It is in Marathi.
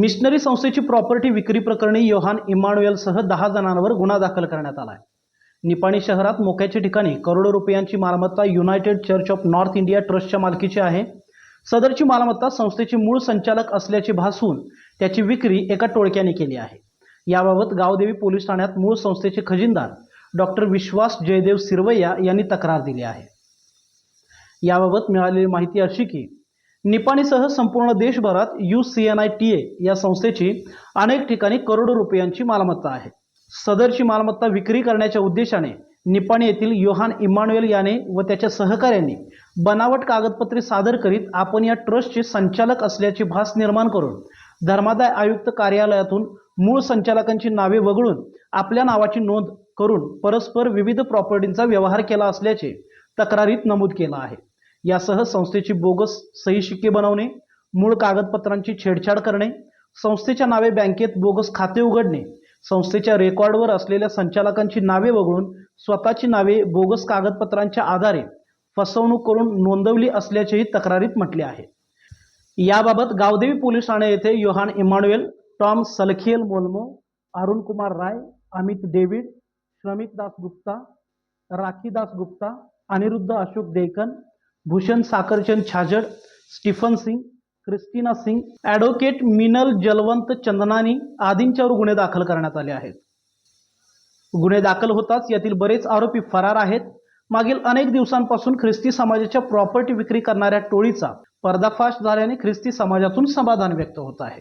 मिशनरी संस्थेची प्रॉपर्टी विक्री प्रकरणी योहान इमानुएलसह दहा जणांवर गुन्हा दाखल करण्यात आला आहे निपाणी शहरात मोक्याच्या ठिकाणी करोडो रुपयांची मालमत्ता United Church of North India ट्रस्टच्या मालकीची आहे. सदरची मालमत्ता संस्थेचे मूळ संचालक असल्याचे भासून त्याची विक्री एका टोळक्याने केली आहे. याबाबत गावदेवी पोलीस ठाण्यात मूळ संस्थेचे खजिनदार डॉक्टर विश्वास जयदेव सिरवैया यांनी तक्रार दिली आहे. याबाबत मिळालेली माहिती अशी की निपाणीसह संपूर्ण देशभरात U C N I T A या संस्थेची अनेक ठिकाणी करोडो रुपयांची मालमत्ता आहे. सदरची मालमत्ता विक्री करण्याच्या उद्देशाने निपाणी येथील योहान इमान्युएल याने व त्याच्या सहकाऱ्यांनी बनावट कागदपत्रे सादर करीत आपण या ट्रस्टचे संचालक असल्याची भास निर्माण करून धर्मादाय आयुक्त कार्यालयातून मूळ संचालकांची नावे वगळून आपल्या नावाची नोंद करून परस्पर विविध प्रॉपर्टींचा व्यवहार केला असल्याचे तक्रारीत नमूद केलं आहे. यासह संस्थेची बोगस सही शिक्के बनवणे मूळ कागदपत्रांची छेडछाड करणे संस्थेच्या नावे बँकेत बोगस खाते उघडणे संस्थेच्या रेकॉर्डवर असलेल्या संचालकांची नावे वगळून स्वतःची नावे बोगस कागदपत्रांच्या आधारे फसवणूक करून नोंदवली असल्याचेही तक्रारीत म्हटले आहे. याबाबत गावदेवी पोलीस ठाणे येथे Yohan Emmanuel Tom सलखियल मोल्मो Arun Kumar Rai Amit David Shramik Das Gupta Rakhi Das Gupta Anirudh Ashok Dekan Bhushan Sakharchand Chhajed Stephen Singh Christina Singh advocate Minal Jalwant Chandnani आदींच्यावर गुन्हे दाखल करण्यात आले आहेत. गुन्हे दाखल होताच यातील बरेच आरोपी फरार आहेत. मागील अनेक दिवसांपासून ख्रिस्ती समाजाच्या प्रॉपर्टी विक्री करणाऱ्या टोळीचा पर्दाफाश झाल्याने ख्रिस्ती समाजातून समाधान व्यक्त होत आहे.